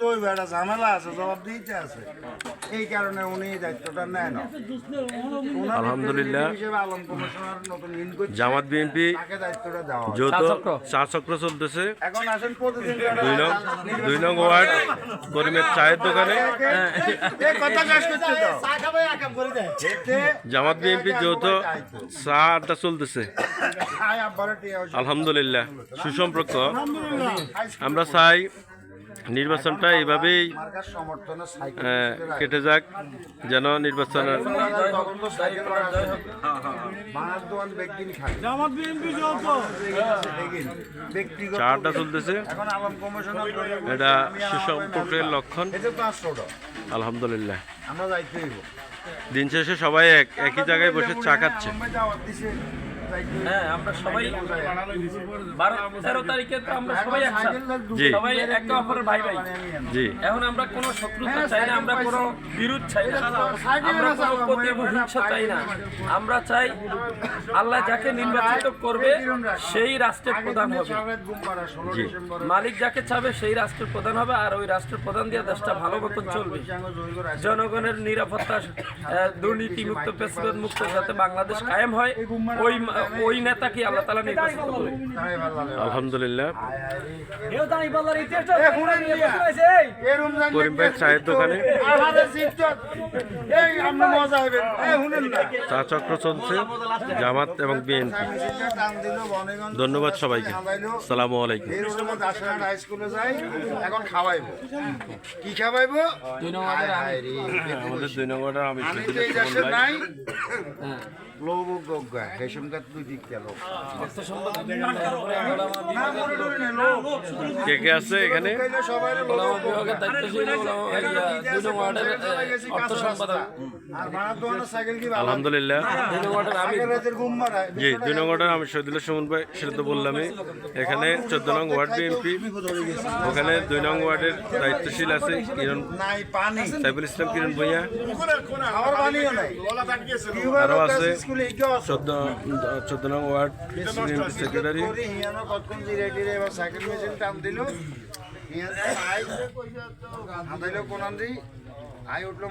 করতে হইবে একটা ঝামেলা আছে জবাব দিতে আছে। এই কারণে উনি দায়িত্বটা আলহামদুলিল্লাহ। জামাত বিএনপি যৌথ চা চক্র চলতেছে। এখন আসেন দুই নং দুই নং ওয়ার্ড করিমের চায়ের দোকানে। জামাত বিএনপি যৌথ চা আড্ডা চলতেছে। আলহামদুলিল্লাহ। সুসম্পর্ক। আমরা চাই নির্বাচনটা আহ, কেটে যাক যেন নির্বাচনের তখন তো সাইকেল বাংলার দোকান ব্যক্তি খায় জামাত বিএনপি যৌথ ব্যক্তিগত চা আড্ডা চলতেছে। এটা সুসম্পর্কের লক্ষণ। আলহামদুলিল্লাহ। দিন শেষে সবাই এক একই জায়গায় বসে চা খাচ্ছে। হ্যাঁ আমরা সবাই বারো তেরো তারিখে তো আমরা সবাই একসাথে। সবাই একে অপরের ভাই ভাই। জি। এখন আমরা কোনো শত্রুতা চাই না আমরা কোনো বিরোধ চাই না। আমরা কোনো প্রতিহিংসা চাই না। আমরা চাই আল্লাহ যাকে নির্বাচিত করবে সেই রাষ্ট্রের প্রধান হবে। জি। মালিক যাকে চাবে সেই রাষ্ট্রের প্রধান হবে আর ওই রাষ্ট্রের প্রধান দিয়ে দেশটা ভালো মতন চলবে। জনগণের নিরাপত্তা দুর্নীতি মুক্ত পেশাদ মুক্ত যাতে বাংলাদেশ কায়েম হয় ওই ওই নেতাকে আল্লাহ তালা নির্বাচিত করে আলহামদুলিল্লাহ করিম ভাই চায়ের দোকানে? আমাদের শিক্ষক, এই আমরা মজা হবে এই শুনেন না। চা চক্র চলছে জামাত এবং বিএনপি। ধন্যবাদ সবাইকে। সালামু আলাইকুম। এখন খাওয়াইবো। কি খাওয়াইবো? আমাদের দুই নম্বরটা আমি নাই। লোভ গজ্ঞা রেশমকার কে কে আছে এখানে? বিভাগের দায়িত্বশীল দুই নং ওয়ার্ডের আলহামদুলিল্লাহ। আমি আগের রাতের ঘুম মারায় জি দুই নম্বরটা আমি শহীদুল্লাহ সুমন ভাই সেটা তো বললামই। এখানে চোদ্দ নং ওয়ার্ড বিএনপি ওখানে দুই নং ওয়ার্ডের দায়িত্বশীল আছে কিরণ নাই সাইফুল ইসলাম কিরণ ভূঁইয়া। খাওয়ার পানিও নাই। আরও আছে আছে চোদ্দ চোদ্দ নং ওয়ার্ড সেক্রেটারি। আই উঠল